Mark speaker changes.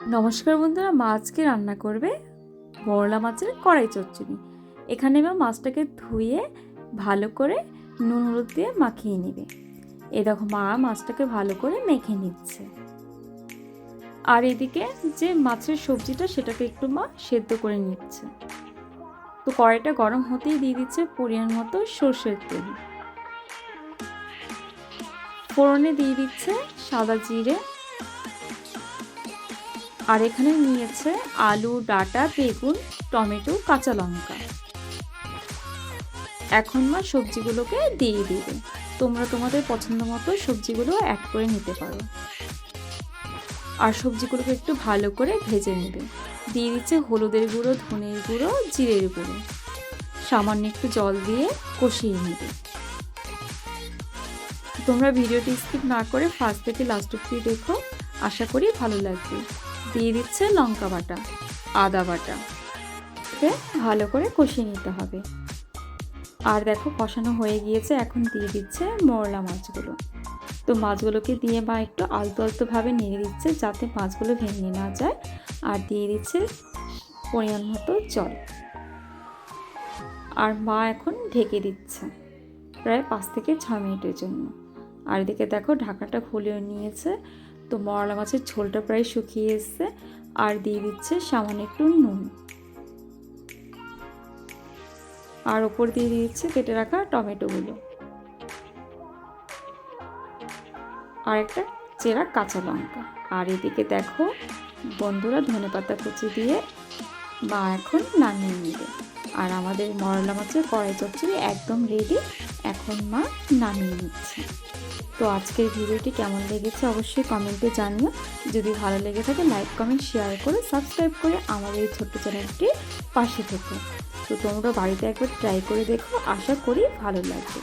Speaker 1: নমস্কার বন্ধুরা, মা আজকে রান্না করবে বড়লা মাছের কড়াই চচ্চড়ি। এখানে মা মাছটাকে ধুয়ে ভালো করে নুন হলুদ দিয়ে মাখিয়ে নেবে। এ দেখো মা মাছটাকে ভালো করে মেখে নিচ্ছে। আর এদিকে যে মাছের সবজিটা সেটাকে একটু মা সেদ্ধ করে নিচ্ছে। তো কড়াইটা গরম হতেই দিয়ে দিচ্ছে পরিমাণ মতো সর্ষের তেল। ফোড়নে দিয়ে দিচ্ছে সাদা জিরে আর এখানে নিয়েছে আলু, ডাটা, বেগুন, টমেটো, কাঁচা লঙ্কা। এখন মা সবজিগুলোকে দিয়ে দিবে। তোমরা তোমাদের পছন্দ মতো সবজিগুলো অ্যাড করে নিতে পারো। আর সবজিগুলোকে একটু ভালো করে ভেজে নেবে। দিয়ে দিচ্ছে হলুদের গুঁড়ো, ধনের গুঁড়ো, জিরের গুঁড়ো। সামান্য একটু জল দিয়ে কষিয়ে নেবে। তোমরা ভিডিওটি স্কিপ না করে ফার্স্ট থেকে লাস্ট অব্দি দেখো। আশা করি ভালো লাগবে। দিয়ে দিচ্ছে লঙ্কা বাটা, আদা বাটা। ভালো করে কষিয়ে নিতে হবে। আর দেখো কষানো হয়ে গিয়েছে, এখন দিয়ে দিচ্ছে মরলা মাছগুলো। তো মাছগুলোকে দিয়ে মা একটু আলতো আলতোভাবে নেড়ে দিচ্ছে যাতে মাছগুলো ভেঙে না যায়, আর দিয়ে দিচ্ছে পরিমাণ মতো জল। আর মা এখন ঢেকে দিচ্ছে প্রায় পাঁচ থেকে ছ মিনিটের জন্য। আর এদিকে দেখো ঢাকাটা খুলে নিয়েছে। তো মরলা মাছের ঝোলটা প্রায় শুকিয়ে এসছে। আর দিয়ে দিচ্ছে সামান্য একটু নুন। আর ওপর দিয়ে দিচ্ছে কেটে রাখা টমেটোগুলো। আর একটা চেরা কাঁচা লঙ্কা। আর এদিকে দেখো বন্ধুরা ধনে পাতা কুচি দিয়ে মা এখন নামিয়ে নেবে। আর আমাদের মরলা মাছের কড়াই চচ্চড়ি একদম রেডি এখন মা নামিয়ে নিচ্ছে। তো আজকের ভিডিওটি কেমন লেগেছে অবশ্যই কমেন্টে জানিও। যদি ভালো লেগে থাকে লাইক কমেন্ট শেয়ার করে সাবস্ক্রাইব করে আমাদের এই ছোট্ট চ্যানেলটির পাশে থেকো। তো তোমরা বাড়িতে একবার ট্রাই করে দেখো, আশা করি ভালো লাগবে।